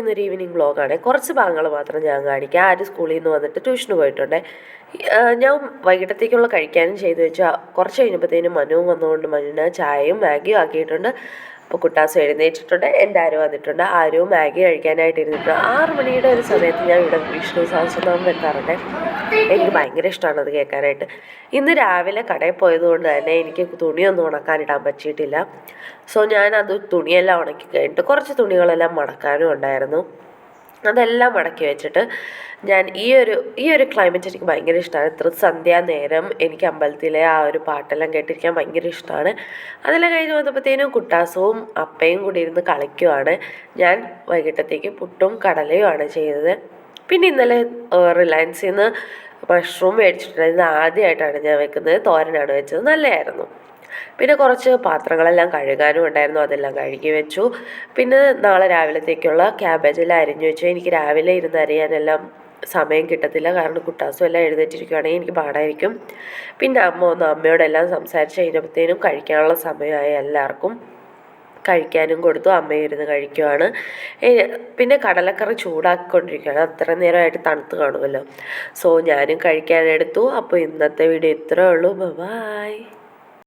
ഇന്നൊരു ഈവനിങ് വ്ളോഗാണ് കുറച്ച് ഭാഗങ്ങൾ മാത്രം ഞാൻ കാണിക്കാം. ആര് സ്കൂളിൽ നിന്ന് വന്നിട്ട് ട്യൂഷന് പോയിട്ടുണ്ട്. ഞാൻ വൈകിട്ടത്തേക്കുള്ള കഴിക്കാനും ചെയ്തു വെച്ചാൽ കുറച്ച് കഴിഞ്ഞപ്പോഴത്തേനും മനുവും വന്നുകൊണ്ട് മനുവിന് ചായയും മാഗിയും ആക്കിയിട്ടുണ്ട്. അപ്പോൾ കുട്ടാസ് എഴുന്നേറ്റിട്ടുണ്ട് എന്റെ ആരും വന്നിട്ടുണ്ട്. ആരും മാഗി കഴിക്കാനായിട്ട് ഇരുന്നിട്ടുണ്ട് ആറ് മണിയുടെ ഒരു സമയത്ത് ഞാൻ ഇവിടെ വിഷ്ണു സഹസ്രനാമം വെക്കാറുണ്ട് എനിക്ക് ഭയങ്കര ഇഷ്ടമാണ് അത് കേൾക്കാനായിട്ട്. ഇന്ന് രാവിലെ കടയിൽ പോയതുകൊണ്ട് തന്നെ എനിക്ക് തുണിയൊന്നും ഉണക്കാനിടാൻ പറ്റിയിട്ടില്ല. സോ ഞാനത് തുണിയെല്ലാം ഉണക്കി കഴിഞ്ഞിട്ട് കുറച്ച് തുണികളെല്ലാം മടക്കാനും ഉണ്ടായിരുന്നു. അതെല്ലാം മടക്കി വെച്ചിട്ട് ഞാൻ ഈ ഒരു ഈ ഒരു ക്ലൈമറ്റ് എനിക്ക് ഭയങ്കര ഇഷ്ടമാണ് ഇത്ര സന്ധ്യാ നേരം എനിക്ക് അമ്പലത്തിലെ ആ ഒരു പാട്ടെല്ലാം കേട്ടിരിക്കാൻ ഭയങ്കര ഇഷ്ടമാണ് അതെല്ലാം കഴിഞ്ഞ് വന്നപ്പോഴത്തേനും കുട്ടാസവും അപ്പയും കൂടി ഇരുന്ന് കളിക്കുവാണ്. ഞാൻ വൈകിട്ടത്തേക്ക് പുട്ടും കടലയുമാണ് ചെയ്തത്. പിന്നെ ഇന്നലെ റിലയൻസിൽ നിന്ന് മഷ്റൂം മേടിച്ചിട്ടുണ്ടായിരുന്നു ആദ്യമായിട്ടാണ് ഞാൻ വെക്കുന്നത്. തോരനാണ് വെച്ചത്. നല്ലതായിരുന്നു. പിന്നെ കുറച്ച് പാത്രങ്ങളെല്ലാം കഴുകാനും ഉണ്ടായിരുന്നു. അതെല്ലാം കഴുകി വെച്ചു. പിന്നെ നാളെ രാവിലത്തേക്കുള്ള ക്യാബേജെല്ലാം അരിഞ്ഞു വെച്ചു. എനിക്ക് രാവിലെ ഇരുന്ന് അറിയാനെല്ലാം സമയം കിട്ടത്തില്ല. കാരണം കുട്ടാസും എല്ലാം എഴുന്നേറ്റിരിക്കുകയാണെങ്കിൽ എനിക്ക് പാടായിരിക്കും. പിന്നെ അമ്മ ഒന്ന് അമ്മയോടെല്ലാം സംസാരിച്ച് കഴിഞ്ഞപ്പോഴത്തേനും കഴിക്കാനുള്ള സമയമായി എല്ലാവർക്കും. കഴിക്കാനും കൊടുത്തു. അമ്മ ഇരുന്ന് കഴിക്കുവാണ്. പിന്നെ കടലക്കറി ചൂടാക്കിക്കൊണ്ടിരിക്കുകയാണ്. അത്ര നേരമായിട്ട് തണുത്ത് കാണുമല്ലോ. സോ ഞാനും കഴിക്കാനെടുത്തു അപ്പോൾ ഇന്നത്തെ വീഡിയോ ഇത്രയേ ഉള്ളൂ. ബൈ